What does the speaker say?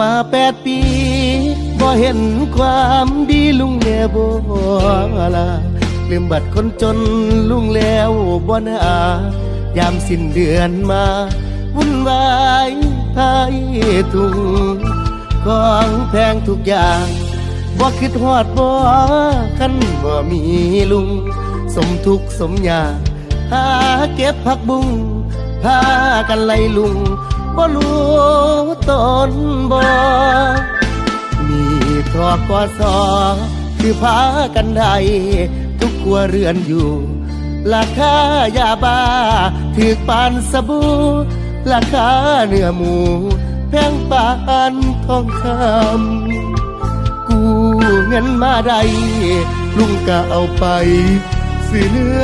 มาแปดปี บ่เห็นความดีลุงแน่บ่ละลืมบัตรคนจนลุงแล้วบ่นายามสิ้นเดือนมาวุ่นวายพายทุงของแพงทุกอย่างบ่คิดฮอดบ่คันบ่มีลุง สมทุกสมยากหาเก็บผักบุ้งพากันไล่ลุง บ่รู้ตนบ่มีทอกอสอคือพากันได้ทุกครัวเรือนอยู่ ราคายาบ้าถือปานสบู่ราคาเนื้อหมู แพงปานทองคำกูเงินมาได้ลุงก็เอาไป ซื้อเนื้อ